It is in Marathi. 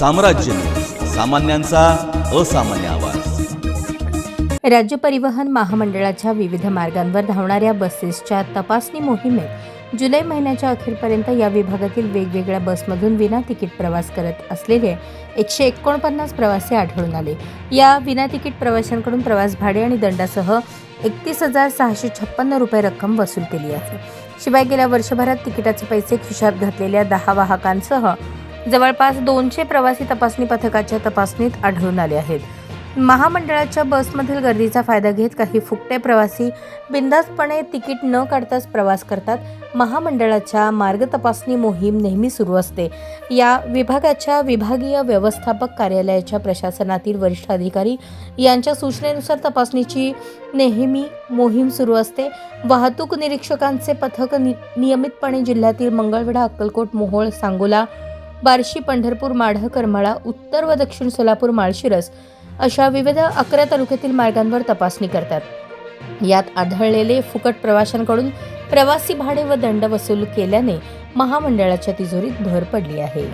साम्राज्य. सामान्यांचा असामान्य आवाज. राज्य परिवहन महामंडळाच्या विविध मार्गांवर धावणाऱ्या बसेसच्या तपासणी मोहिमेत जुलै महिन्याच्या अखेरपर्यंत या विभागातील वेगवेगळ्या बसमधून विना तिकीट प्रवास करत असलेले एकशे एकोणपन्नास प्रवासी आढळून आले. या विना तिकीट प्रवाशांकडून प्रवास भाडे आणि दंडासह एकतीस हजार सहाशे छप्पन्न रुपये रक्कम वसूल केली आहे. शिवाय गेल्या वर्षभरात तिकिटाचे पैसे खिशात घातलेल्या दहा वाहकांसह जवळपास दोनशे प्रवासी तपासणी पथकाच्या तपासणीत आढळून आले आहेत. महामंडळाच्या बसमधील गर्दीचा फायदा घेत काही फुकटे प्रवासी बिनधास्तपणे तिकीट न काढताच प्रवास करतात. महामंडळाच्या मार्ग तपासणी मोहीम नेहमी सुरू असते. या विभागाच्या विभागीय व्यवस्थापक कार्यालयाच्या प्रशासनातील वरिष्ठ अधिकारी यांच्या सूचनेनुसार तपासणीची नेहमी मोहीम सुरू असते. वाहतूक निरीक्षकांचे पथक नि नियमितपणे जिल्ह्यातील मंगळवेढा अक्कलकोट मोहोळ सांगोला बार्शी पंढरपूर माढा करमाळा उत्तर व दक्षिण सोलापूर माळशिरस अशा विविध अकरा तालुक्यातील मार्गांवर तपासणी करतात. यात आढळलेले फुकट प्रवाशांकडून प्रवासी भाडे व दंड वसूल केल्याने महामंडळाच्या तिजोरीत भर पडली आहे.